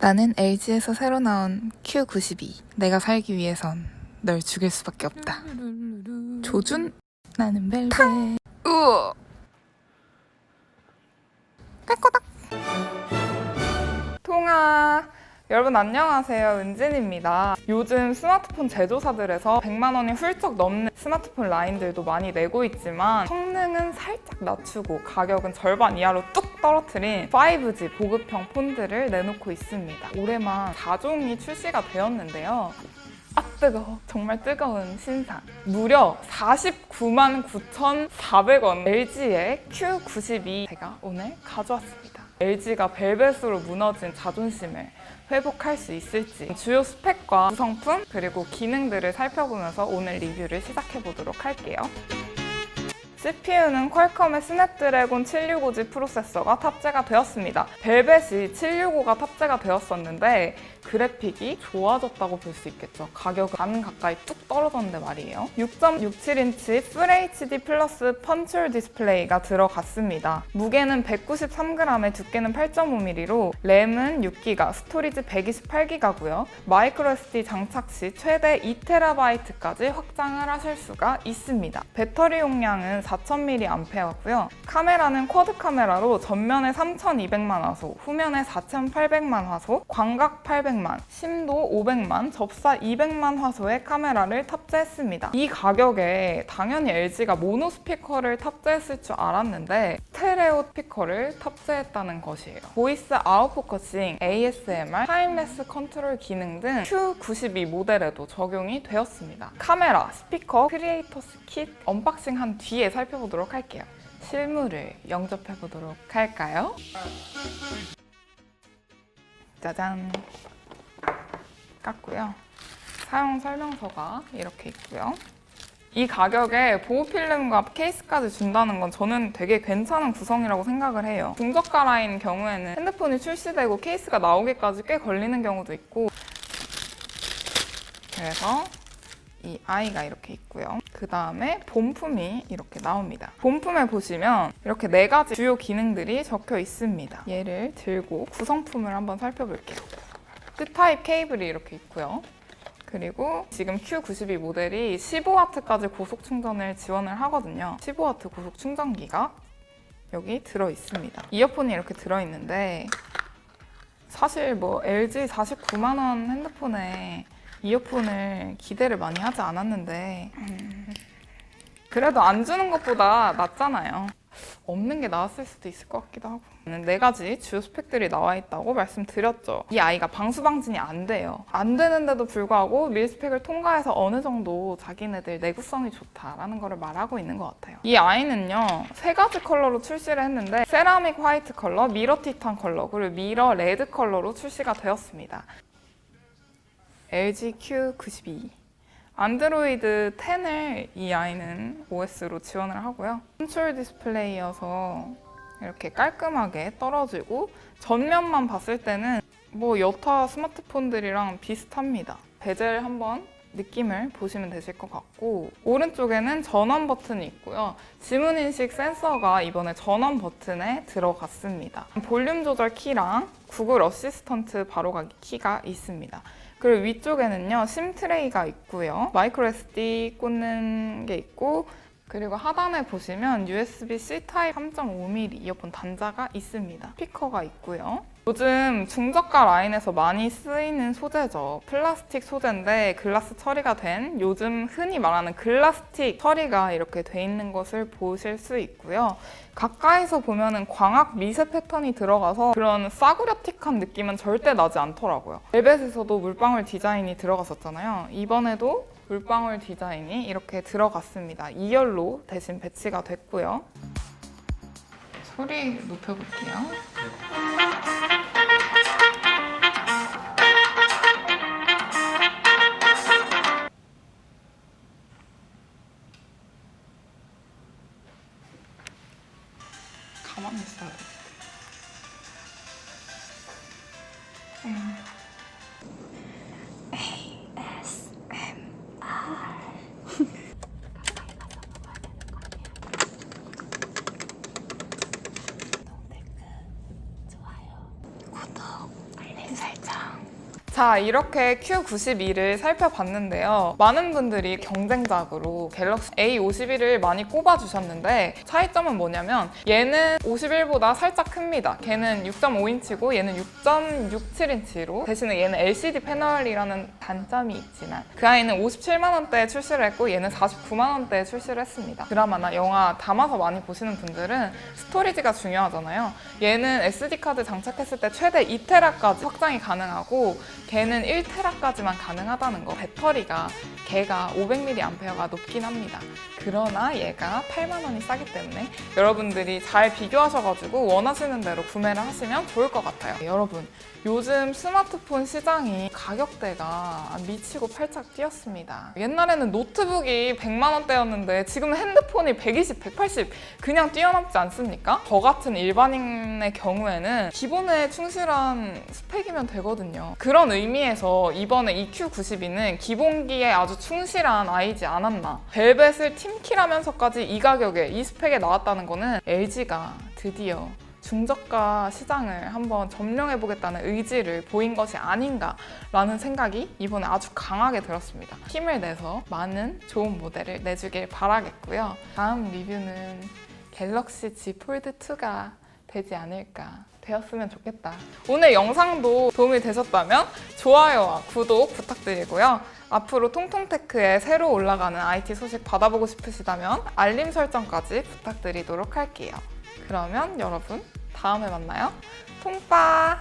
나는 LG에서 새로 나온 Q92. 내가 살기 위해선 널 죽일 수밖에 없다. 조준? 나는 벨벳. 우와. 깔꼬닥. 통화. 여러분 안녕하세요. 은진입니다. 요즘 스마트폰 제조사들에서 100만 원이 훌쩍 넘는 스마트폰 라인들도 많이 내고 있지만 성능은 살짝 낮추고 가격은 절반 이하로 뚝 떨어뜨린 5G 보급형 폰들을 내놓고 있습니다. 올해만 4종이 출시가 되었는데요. 아 뜨거워 정말 뜨거운 신상 무려 49만 9,400원 LG의 Q92 제가 오늘 가져왔습니다 LG가 벨벳으로 무너진 자존심을 회복할 수 있을지 주요 스펙과 구성품 그리고 기능들을 살펴보면서 오늘 리뷰를 시작해 보도록 할게요 CPU는 퀄컴의 스냅드래곤 765G 프로세서가 탑재가 되었습니다. 벨벳이 765가 탑재가 되었었는데 그래픽이 좋아졌다고 볼 수 있겠죠. 가격은 반 가까이 뚝 떨어졌는데 말이에요. 6.67인치 FHD 플러스 펀치홀 디스플레이가 들어갔습니다. 무게는 193g에 두께는 8.5mm로 램은 6기가, 스토리지 128기가고요. 마이크로 SD 장착 시 최대 2TB까지 확장을 하실 수가 있습니다. 배터리 용량은 4000mAh고요. 카메라는 쿼드 카메라로 전면에 3200만 화소, 후면에 4800만 화소, 광각 800만, 심도 500만, 접사 200만 화소의 카메라를 탑재했습니다. 이 가격에 당연히 LG가 모노 스피커를 탑재했을 줄 알았는데 스테레오 스피커를 탑재했다는 것이에요. 보이스 아웃포커싱, ASMR, 타임레스 컨트롤 기능 등 Q92 모델에도 적용이 되었습니다. 카메라, 스피커, 크리에이터스 킷 언박싱 한 뒤에 살펴보도록 할게요. 실물을 영접해 보도록 할까요? 짜잔. 깠고요. 사용 설명서가 이렇게 있고요. 이 가격에 보호 필름과 케이스까지 준다는 건 저는 되게 괜찮은 구성이라고 생각을 해요. 중저가 라인 경우에는 핸드폰이 출시되고 케이스가 나오기까지 꽤 걸리는 경우도 있고 그래서 이 아이가 이렇게 있고요. 그 다음에 본품이 이렇게 나옵니다. 본품에 보시면 이렇게 네 가지 주요 기능들이 적혀 있습니다. 얘를 들고 구성품을 한번 살펴볼게요. C타입 케이블이 이렇게 있고요. 그리고 지금 Q92 모델이 15W까지 고속 충전을 지원을 하거든요. 15W 고속 충전기가 여기 들어 있습니다. 이어폰이 이렇게 들어 있는데 사실 뭐 LG 49만 원 핸드폰에 이어폰을 기대를 많이 하지 않았는데 음, 그래도 안 주는 것보다 낫잖아요. 없는 게 나았을 수도 있을 것 같기도 하고 네 가지 주요 스펙들이 나와 있다고 말씀드렸죠. 이 아이가 방수 방진이 안 돼요. 안 되는데도 불구하고 밀스펙을 통과해서 어느 정도 자기네들 내구성이 좋다라는 거를 말하고 있는 것 같아요. 이 아이는요 세 가지 컬러로 출시를 했는데 세라믹 화이트 컬러, 미러 티탄 컬러 그리고 미러 레드 컬러로 출시가 되었습니다. LG Q92 안드로이드 10을 이 아이는 OS로 지원을 하고요. 컨트롤 디스플레이여서 이렇게 깔끔하게 떨어지고 전면만 봤을 때는 뭐 여타 스마트폰들이랑 비슷합니다. 베젤 한번 느낌을 보시면 되실 것 같고 오른쪽에는 전원 버튼이 있고요. 지문 인식 센서가 이번에 전원 버튼에 들어갔습니다. 볼륨 조절 키랑 구글 어시스턴트 바로가기 키가 있습니다. 그리고 위쪽에는요 심 트레이가 있고요. 마이크로 SD 꽂는 게 있고 그리고 하단에 보시면 USB-C 타입 3.5mm 이어폰 단자가 있습니다 스피커가 있고요 요즘 중저가 라인에서 많이 쓰이는 소재죠 플라스틱 소재인데 글라스 처리가 된 요즘 흔히 말하는 글라스틱 처리가 이렇게 돼 있는 것을 보실 수 있고요 가까이서 보면은 광학 미세 패턴이 들어가서 그런 싸구려틱한 느낌은 절대 나지 않더라고요. 벨벳에서도 물방울 디자인이 들어갔었잖아요. 이번에도 물방울 디자인이 이렇게 들어갔습니다. 2열로 대신 배치가 됐고요. 소리 높여볼게요. 가만히 있어야 돼. 음. 구독, 알림 설정 자, 이렇게 Q92를 살펴봤는데요. 많은 분들이 경쟁작으로 갤럭시 A51을 많이 꼽아주셨는데 차이점은 뭐냐면 얘는 51보다 살짝 큽니다. 걔는 6.5인치고 얘는 6.67인치로 대신에 얘는 LCD 패널이라는 단점이 있지만 그 아이는 57만 원대에 출시를 했고 얘는 49만 원대에 출시를 했습니다. 드라마나 영화 담아서 많이 보시는 분들은 스토리지가 중요하잖아요. 얘는 SD 카드 장착했을 때 최대 2테라까지 확장이 가능하고 걔는 1테라까지만 가능하다는 거. 배터리가 걔가 500mAh가 높긴 합니다. 그러나 얘가 8만 원이 싸기 때문에 여러분들이 잘 비교하셔가지고 원하시는 대로 구매를 하시면 좋을 것 같아요. 여러분, 요즘 스마트폰 시장이 가격대가 미치고 팔짝 뛰었습니다. 옛날에는 노트북이 100만 원대였는데 지금 핸드폰이 120, 180 그냥 뛰어넘지 않습니까? 저 같은 일반인의 경우에는 기본에 충실한 스펙이면 되거든요. 그런 의 미에서 이번에 EQ92는 기본기에 아주 충실한 아이지 않았나. 벨벳을 팀키라면서까지 이 가격에 이 스펙에 나왔다는 거는 LG가 드디어 중저가 시장을 한번 점령해보겠다는 의지를 보인 것이 아닌가라는 생각이 이번에 아주 강하게 들었습니다. 힘을 내서 많은 좋은 모델을 내주길 바라겠고요. 다음 리뷰는 갤럭시 Z 폴드 2가 되지 않을까. 되었으면 좋겠다. 오늘 영상도 도움이 되셨다면 좋아요와 구독 부탁드리고요. 앞으로 통통테크에 새로 올라가는 IT 소식 받아보고 싶으시다면 알림 설정까지 부탁드리도록 할게요. 그러면 여러분 다음에 만나요. 통빠!